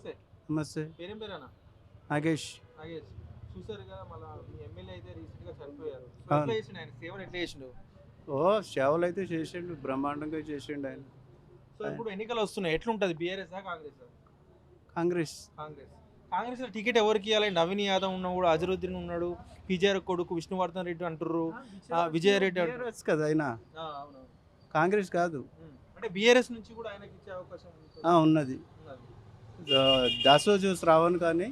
నమస్తే. నమస్తే. పేరేం పేరేనా నాగేష్. నాగేష్. చూసారు కదా మళ్ళీ మీ ఎమ్మెల్యే అయితే రీసెంట్గా చనిపోయారు. సో అవును. ఎట్లా చేసిండు ఆయన? సేవలు ఎట్లా చేసిండు? ఓ సేవలు అయితే చేసిండు బ్రహ్మాండంగా చేసిండు ఆయన. సో ఇప్పుడు ఎన్నికలు వస్తున్నాయి. ఎట్లుంటది? బీఆర్ఎస్ కాంగ్రెస్ కాంగ్రెస్ కాంగ్రెస్. కాంగ్రెస్. లో టికెట్ ఎవరికి ఇవ్వాలి? నవీన్ యాదవ్ ఉన్నాడు అజరుద్దీన్ ఉన్నాడు పిజేఆర్ కొడుకు విష్ణువర్ధన్ రెడ్డి అంటుర్రు ఆ, విజయారెడ్డి అంటారు. కదా ఆయన? కాంగ్రెస్ కాదు. అంటే బీఆర్ఎస్ నుంచి కూడా ఆయనకి ఇచ్చే అవకాశం ఉన్నది. దాసోజు శ్రావణ్ కానీ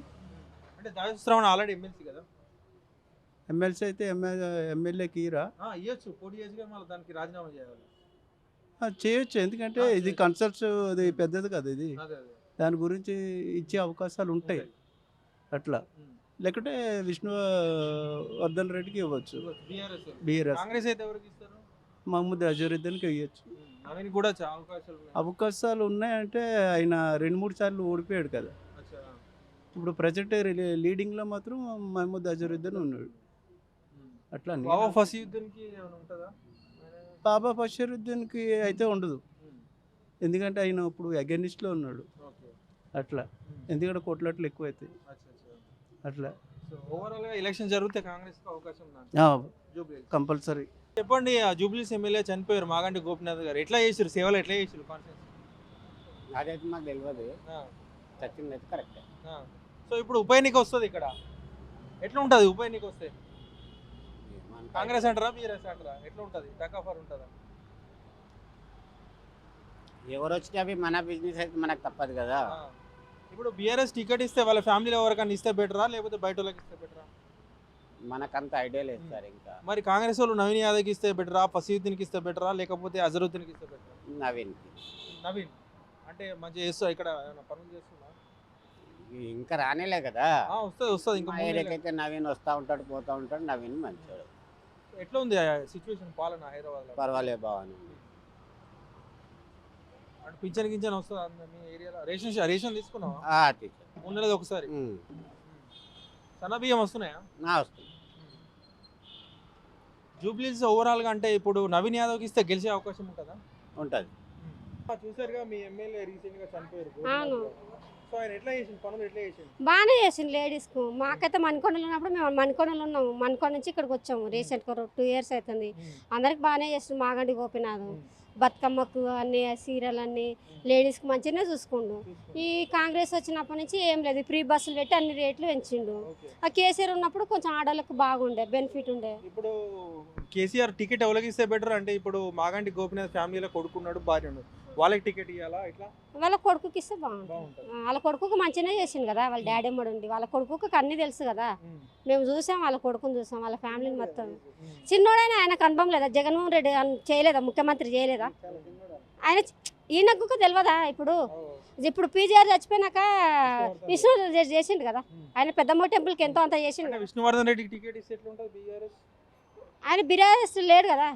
అంటే దాసశ్రావణ్ ఆల్రెడీ ఎమ్మెల్సీ కదా? ఎమ్మెల్సీ అయితే ఎమ్మెల్యే ఎమ్మెల్యేకి ఇరా ఆ, ఇయ్యొచ్చు. పోటీ చేసి మళ్ళీ దానికి రాజీనామా చేయాలి. చేయొచ్చు. ఎందుకంటే ఇది చేయొచ్చు. కన్సల్ట్స్ ఇది పెద్దది కదా ఇది. అదే అదే. దాని గురించి ఇచ్చే అవకాశాలు ఉంటాయి. అట్లా. లేకుంటే విష్ణు వర్ధన్ రెడ్డికి ఇవ్వచ్చు. BRS BRS. కాంగ్రెస్ అయితే ఎవరికి ఇస్తారు? మహమ్మద్ అజరుద్దీన్కి ఇవ్వచ్చు కూడా అవకాశాలు ఉన్నాయి అవకాశాలు ఉన్నాయంటే ఆయన రెండు మూడు సార్లు ఓడిపోయాడు కదా. ఇప్పుడు ప్రజెంట్ లీడింగ్లో మాత్రం మహమ్మద్ అజరుద్దీన్ ఉన్నాడు. అట్లా. బాబా ఆయన- బాబా బషీరుద్దీన్కి అయితే ఉండదు. ఎందుకంటే ఆయన ఇప్పుడు అగెనిస్ట్లో ఉన్నాడు అట్లా. ఎందుకంటే కొట్లాట్లు ఎక్కువ అవుతాయి. అట్లా సో ఓవరాల్గా ఎలక్షన్ జరిగితే కాంగ్రెస్కు అవకాశం ఉందా? జూబ్లీ కంపల్సరీ. చెప్పండి ఆ జూబ్లీస్ ఎమ్మెల్యే చనిపోయారు మాగంటి గోపినాథ్ గారు. ఎట్లా చేసారు సేవలు ఎట్లా చేసారు కాన్ఫరెన్స్ అదైతే మాకు తెలియదు చచ్చింది అయితే కరెక్ట్. సో ఇప్పుడు ఉప ఎన్నిక వస్తుంది ఇక్కడ. ఎట్లా ఉంటుంది ఉప ఎన్నిక వస్తే? కాంగ్రెస్ అంటారా బీఆర్ఎస్ అంటారా? ఎట్లా ఉంటుంది? టకాఫర్ ఉంటుందా? ఎవరు వచ్చినా అవి మన బిజినెస్ అయితే మనకు తప్పదు కదా. ఇప్పుడు బీఆర్ఎస్ టికెట్ ఇస్తే వాళ్ళ ఫ్యామిలీలో ఎవరికైనా ఇస్తే బెటరా లేకపోతే బయట వాళ్ళకి ఇస్తే బెటరా మనకంత ఐడియా లేదు సార్ ఇంకా. మరి కాంగ్రెస్ వాళ్ళు నవీన్ యాదవ్కి ఇస్తే బెటరా ఫసీద్దీన్కి ఇస్తే బెటరా లేకపోతే అజరుద్దీన్కి ఇస్తే బెటరా నవీన్కి నవీన్. అంటే మంచిగా చేస్తా ఇక్కడ ఏమైనా పనులు చేస్తున్నా ఇంకా రానేలే కదా. వస్తుంది వస్తుంది. ఇంకా మా మూడు ఏరియాకి నెలలు. అయితే నవీన్ వస్తూ ఉంటాడు పోతూ ఉంటాడు నవీన్ మంచోడు. ఎట్లా ఉంది సిచ్యువేషన్ పాలన హైదరాబాద్ పర్వాలేదు బాగానే అంటే పింఛన్ గించన్ వస్తుంది మీ ఏరియాలో? రేషన్ షా- రేషన్ తీసుకున్నావా? ఆ, టీచర్ మూడు నెలది ఒకసారి. ఉమ్. సన్న బియ్యం వస్తున్నాయా? నా వస్తుంది జూబ్లీస్ ఓవరాల్గా అంటే ఇప్పుడు నవీన్ యాదవ్కి ఇస్తే గెలిచే అవకాశం ఉంటుందా? ఉంటుంది. చూసారుగా మీ ఎమ్మెల్యే రీసెంట్గా చనిపోయారు. అవును. సో ఆయన ఎట్లా చేసింది పనులు ఎట్లా చేసింది బాగానే చేసింది లేడీస్కు. మాకైతే మణికొండలు ఉన్నప్పుడు మేము మణికొండలు ఉన్నాము. మణికొండ నుంచి ఇక్కడికి వచ్చాము. రీసెంట్గా టూ ఇయర్స్ అవుతుంది అందరికి బాగానే చేస్తుంది మాగండి గోపినాథ్. బతుకమ్మకు అన్ని సీరియల్ అన్ని లేడీస్కి మంచిగానే చూసుకుండు. ఈ కాంగ్రెస్ వచ్చినప్పటి నుంచి ఏం లేదు. ఫ్రీ బస్సులు పెట్టి అన్ని రేట్లు పెంచిండు. ఆ కేసీఆర్ ఉన్నప్పుడు కొంచెం ఆడవాళ్ళకి బాగుండే బెనిఫిట్ ఉండే. ఇప్పుడు కేసీఆర్ టికెట్ ఎవరికి ఇస్తే బెటర్ అంటే ఇప్పుడు మాగంటి గోపినాథ్ ఫ్యామిలీలో కొడుకున్నాడు భార్య ఉన్నాడు. వాళ్ళకి టికెట్ ఇవ్వాలా ఇట్లా? వాళ్ళ కొడుకుకి ఇస్తే బాగుంటుంది. వాళ్ళ కొడుకుకి మంచిగానే చేసిండు కదా వాళ్ళ డాడీ అమ్మడు ఉండి వాళ్ళ కొడుకుకి అన్ని తెలుసు కదా. మేము చూసాం వాళ్ళ కొడుకుని చూసాం వాళ్ళ ఫ్యామిలీని మొత్తం. చిన్నోడైనా ఆయనకు అనుభవం లేదా? జగన్మోహన్ రెడ్డి చేయలేదా? ముఖ్యమంత్రి చేయలేదా? ఆయన ఈయనకు తెలియదా ఇప్పుడు. ఇప్పుడు పీజీఆర్ చచ్చిపోయినాక విష్ణు చేసిండు కదా. ఆయన పెద్దమ్మ టెంపుల్కి ఎంతో అంత చేసిండు విష్ణువర్ధన్ రెడ్డికి టికెట్ ఇస్తే బీఆర్ఎస్? ఆయన బిర్యానీ లేడు కదా.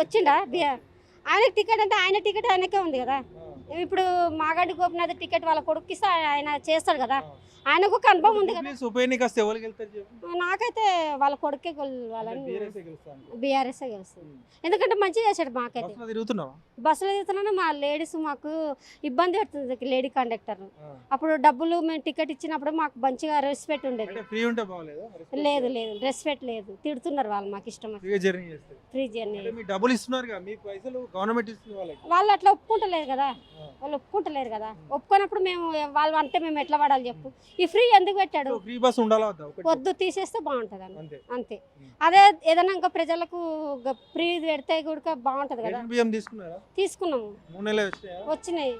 వచ్చిండా? బిఆర్ ఆయనకి టికెట్ అంటే ఆయన టికెట్ ఆయనకే ఉంది కదా? ఇప్పుడు మాగంటి గోపినాథ్ టికెట్ వాళ్ళ కొడుకు ఇస్తే ఆయన చేస్తాడు కదా. ఆయనకు అనుభవం ఉంది కదా. జూబ్లీస్ ఉప ఎన్నిక వస్తే ఎవరికి వెళ్తారు చెప్పు. నాకైతే వాళ్ళ కొడుకే వాళ్ళని బీఆర్ఎస్ గెలుస్తాను. బీఆర్ఎస్ గెలుస్తుంది ఎందుకంటే మంచిగా చేశాడు మాకైతే. బస్సులో తిరుగుతున్నావా? బస్సులో తీస్తున్నానే మా లేడీస్ మాకు ఇబ్బంది పెడుతుంది లేడీ కండక్టర్. అప్పుడు డబ్బులు మేము టికెట్ ఇచ్చినప్పుడు మాకు మంచిగా రెస్పెక్ట్ ఉండేది. అంటే ఫ్రీ ఉంటే బాగలేదు? లేదు లేదు. రెస్పెక్ట్ లేదు. తిడుతున్నారు వాళ్ళు మాకు ఇష్టం ఫ్రీగా జర్నీ చేస్తే ఫ్రీ జర్నీ. అంటే మీ డబ్బులు ఇస్తున్నారు కదా మీ పైసలు గవర్నమెంట్ ఇస్తుంది వాళ్ళకి. వాళ్ళు అట్లా ఒప్పుకుంటలేరు కదా. ఆ. వాళ్ళు ఒప్పుకుంటలేరు కదా. ఒప్పుకున్నప్పుడు మేము వాళ్ళు అంటే మేము ఎట్లా పడాలి చెప్పు. ఈ ఫ్రీ ఎందుకు పెట్టాడు? ఫ్రీ బస్ ఉండాలా వద్దా? తీసేస్తే బాగుంటుంది అని అంతే. అదే ఏదైనా ఇంకా ప్రజలకు ఫ్రీ పెడితే కూడా బాగుంటుంది కదా. రేషన్ బియ్యం తీసుకున్నారా? తీసుకున్నాము. వచ్చినాయా?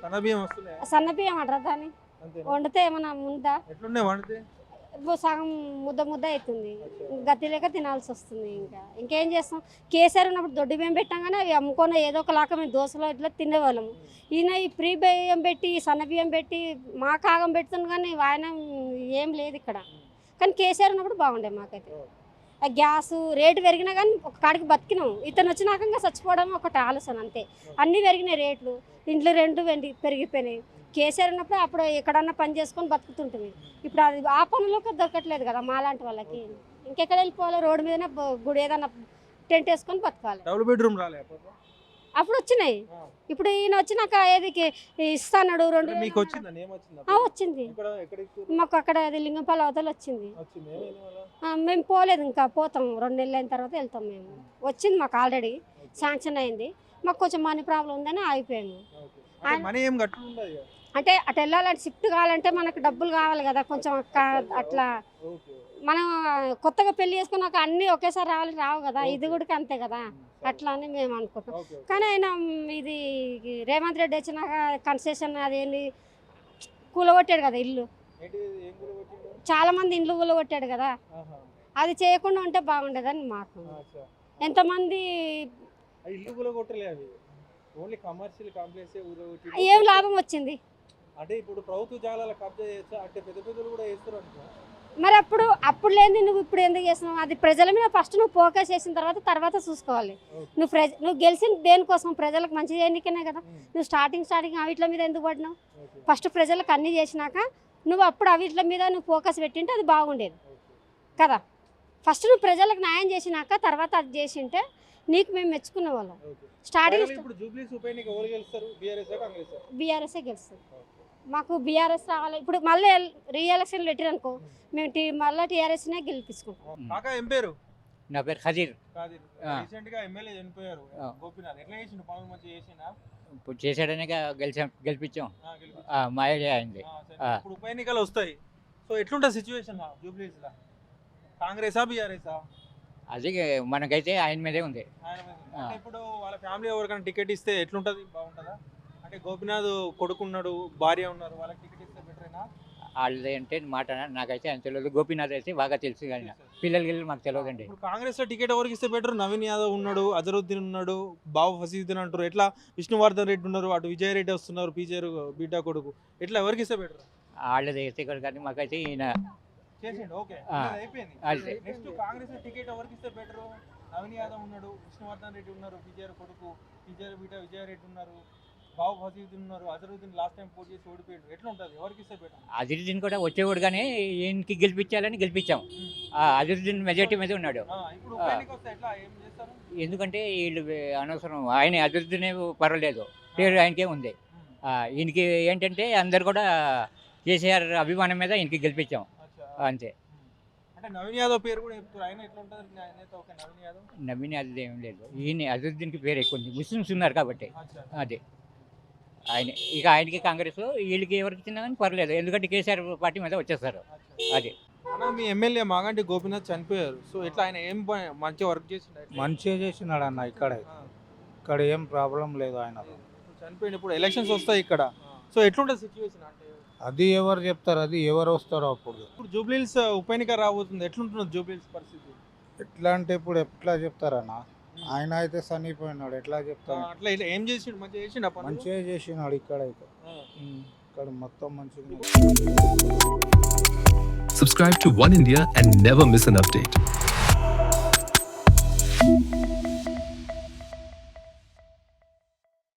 సన్న బియ్యం అంటారా దాన్ని. వండితే ఏమన్నా ఉందా? ఎట్లున్నాయి వండితే? సగం ముద్ద ముద్ద అవుతుంది. గతి లేక తినాల్సి వస్తుంది ఇంకా. ఇంకేం చేస్తాం? కేసీఆర్ ఉన్నప్పుడు దొడ్డు బియ్యం పెట్టాం కానీ అవి అమ్ముకున్న ఏదో ఒకలాగా మేము దోశలో ఇట్లా తినేవాళ్ళము. ఈయన ఈ ప్రీ బియ్యం పెట్టి సన్న బియ్యం పెట్టి మా కాగం పెడుతుంది కానీ ఆయన ఏం లేదు ఇక్కడ. కానీ కేసీఆర్ ఉన్నప్పుడు బాగుండే మాకైతే. ఆ గ్యాస్ రేటు పెరిగినా కానీ ఒక కాడికి బతికినాం. ఇతను వచ్చినాక ఇంకా చచ్చిపోవడం ఒకటి ఆలోచన అంతే. అన్నీ పెరిగినాయి రేట్లు. ఇంట్లో రెండు వెండి పెరిగిపోయినాయి. కేసీఆర్ ఉన్నప్పుడు అప్పుడు ఎక్కడన్నా పని చేసుకొని బతుకుతుంటుంది ఇప్పుడు అది ఆ పనులకు దొరకట్లేదు కదా మాలాంటి వాళ్ళకి. ఇంకెక్కడ వెళ్ళిపోవాలి? రోడ్డు మీదనే గుడి ఏదన్నా టెంట్ వేసుకొని బతకాలి. డబుల్ బెడ్రూమ్ రాలే? అప్పుడు? వచ్చినాయి. ఇప్పుడు ఈయన వచ్చినాక ఏదికి ఇస్తాడు రెండు వచ్చిందా? మాకు అక్కడ అది లింగంపల్లి అవతల వచ్చింది. మేము పోలేదు ఇంకా పోతాం. రెండు నెలలు అయిన తర్వాత వెళ్తాం మేము. వచ్చింది మాకు ఆల్రెడీ శాంక్షన్ అయింది. మాకు కొంచెం మనీ ప్రాబ్లం ఉందని ఆగిపోయాము. అంటే. అంటే వెళ్ళాలంటే షిఫ్ట్ కావాలంటే మనకు డబ్బులు కావాలి కదా కొంచెం అట్లా. మనం కొత్తగా పెళ్ళి చేసుకున్నాక అన్నీ ఒకేసారి రావాలి రావు కదా. ఇది కూడా అంతే కదా. అట్లా అని మేము అనుకుంటాం. కానీ ఆయన ఇది రేవంత్ రెడ్డి వచ్చినాక కన్సెషన్ అదేంది? కూలగొట్టాడు కదా ఇల్లు? చాలా మంది ఇండ్లు కూలగొట్టాడు కదా. అది చేయకుండా ఉంటే బాగుండేదని మాకు. ఎంతమంది ఏం లాభం వచ్చింది? అంటే ఇప్పుడు ప్రభుత్వ జాగాల కబ్జా అంటే పెద్ద పెద్దలు కూడా వేస్తారు అనుకో. మరి అప్పుడు అప్పుడు లేని నువ్వు ఇప్పుడు ఎందుకు చేస్తున్నావు? అది ప్రజల మీద ఫస్ట్ నువ్వు ఫోకస్ చేసిన తర్వాత తర్వాత చూసుకోవాలి. నువ్వు ప్రజ నువ్వు గెలిచిన దేనికోసం? ప్రజలకు మంచి చేయడానికేనే కదా. నువ్వు స్టార్టింగ్ స్టార్టింగ్ అవిట్ల మీద ఎందుకు పడినావు. ఫస్ట్ ప్రజలకు అన్నీ చేసినాక నువ్వు అప్పుడు అవిట్ల మీద నువ్వు ఫోకస్ పెట్టింటే అది బాగుండేది. కదా? ఫస్ట్ నువ్వు ప్రజలకు న్యాయం చేసినాక తర్వాత అది చేసింటే నీకు మేము మెచ్చుకునే వాళ్ళం. స్టార్టింగ్ ఎవరు గెలుస్తారు? మాకు బీఆర్ఎస్ రావాలి. ఇప్పుడు మళ్ళీ రీ ఎలక్షన్ పెట్టారు అనుకో మేము టీ మళ్ళీ టీఆర్ఎస్నే గెలిపించుకుంటాం. కాకా ఏం పేరు? నా పేరు ఖజీర్. రీసెంట్గా ఎమ్మెల్యే చనిపోయారు. గోపినాథ్ ఎట్లా చేసిండు? పనులు మంచిగా చేసిండా? ఇప్పుడు చేసాడనే గెలిచాం గెలిపించాం. ఆ, గెలిపించాడు. ఆ, మా ఏరియా అయింది. ఇప్పుడు ఉప ఎన్నికలు వస్తాయి. సో ఎట్లుంటుంది సిచ్యువేషన్ జూబ్లీస్ లా కాంగ్రెసా బీఆర్ఎసా? అది మనకైతే ఆయన మీదే ఉంది. ఇప్పుడు వాళ్ళ ఫ్యామిలీ ఎవరికైనా టికెట్ ఇస్తే ఎట్లుంటది? బాగుంటుందా? అంటే గోపినాథ్ కొడుకున్నాడు భార్య ఉన్నారు వాళ్ళకి టికెట్ ఇస్తే బెటరేనా వాళ్ళది అంటే మాట నాకైతే ఆయన తెలియదు. గోపీనాథ్ అయితే బాగా తెలుసు కానీ పిల్లలకి వెళ్ళి మాకు తెలియదండి. ఇప్పుడు కాంగ్రెస్లో టికెట్ ఎవరికి ఇస్తే బెటర్ నవీన్ యాదవ్ ఉన్నాడు అజరుద్దీన్ ఉన్నాడు బాబు ఫసీద్దీన్ అంటారు. ఎట్లా విష్ణువర్ధన్ రెడ్డి ఉన్నారు అటు విజయ్ రెడ్డి వస్తున్నారు పీజేరు బిడ్డ కొడుకు. ఎట్లా ఎవరికి ఇస్తే బెటర్ వాళ్ళది అయితే కానీ మాకైతే ఈయన చేసిండు ఓకే. అయిపోయింది. నెక్స్ట్ కాంగ్రెస్ టికెట్ ఎవరికి ఇస్తే బెటర్ నవీన్ యాదవ్ ఉన్నాడు విష్ణువర్ధన్ రెడ్డి ఉన్నారు కొడుకు విజయ్ బిడ్డ విజయ్ రెడ్డి ఉన్నారు. బాబు ఫసీద్దీన్ ఉన్నారు అజరుద్దీన్ లాస్ట్ టైం పోటీ చేసి ఓడిపోయాడు. ఎట్లా ఉంటుంది ఎవరికి ఇస్తే బెటర్ అజిరుద్దీన్ కూడా వచ్చేవాడు కానీ ఈయనకి గెలిపించాలని గెలిపించాం. ఆ, అజిరుద్దీన్ మెజార్టీ మీద ఉన్నాడు. ఎందుకంటే వీళ్ళు అనవసరం ఆయన అజిరుద్దీనే పర్వాలేదు. పేరు ఆయనకే ఉంది. ఈయనకి ఏంటంటే అందరు కూడా కేసీఆర్ అభిమానం మీద ఈయనకి గెలిపించాం. అంతే. అంటే నవీన్ యాదవ్ పేరు కూడా చెప్తారు. ఆయన ఎట్లా ఉంటుంది ఆయన అయితే ఓకే నవీన్ యాదవ్. నమ్మిన అది ఏం లేదు. ఈయన అజరుద్దీన్కి పేరు ఎక్కువ ఉంది. ముస్లిమ్స్ ఉన్నారు కాబట్టి. అదే. ఆయన ఇక ఆయనకి కాంగ్రెస్ వీళ్ళకి ఎవరికి ఇచ్చినా కానీ పర్లేదు. ఎందుకంటే కేసీఆర్ పార్టీ మీద వచ్చేస్తారు. అది. అన్న మీ ఎమ్మెల్యే మాగంటి గోపీనాథ్ చనిపోయారు. సో ఇట్లా ఆయన ఏం మంచిగా వర్క్ చేసిండు మంచిగా చేసినాడు అన్న ఇక్కడ. ఇక్కడ ఏం ప్రాబ్లం లేదు ఆయన చనిపోయింది ఇప్పుడు. ఎలక్షన్స్ వస్తాయి ఇక్కడ. సో ఎట్లుంటుంది సిచ్యువేషన్ అంటే? అది ఎవరు చెప్తారు? అది ఎవరు వస్తారో అప్పుడు. ఇప్పుడు జూబ్లీల్స్ ఉప ఎన్నిక రాబోతుంది. ఎట్లుంటుంది జూబ్లీల్స్ పరిస్థితి? ఎట్లా అంటే ఇప్పుడు ఎట్లా చెప్తారన్న? ఆయన అయితే చనిపోయినాడు ఎట్లా ఆ, చెప్తారు అట్లా ఇట్లా ఏం చేసిండు? మంచిగా చేసిండు మంచిగా చేసినాడు ఇక్కడ అయితే ఇక్కడ మొత్తం మంచిగా Subscribe to One India and never miss an update.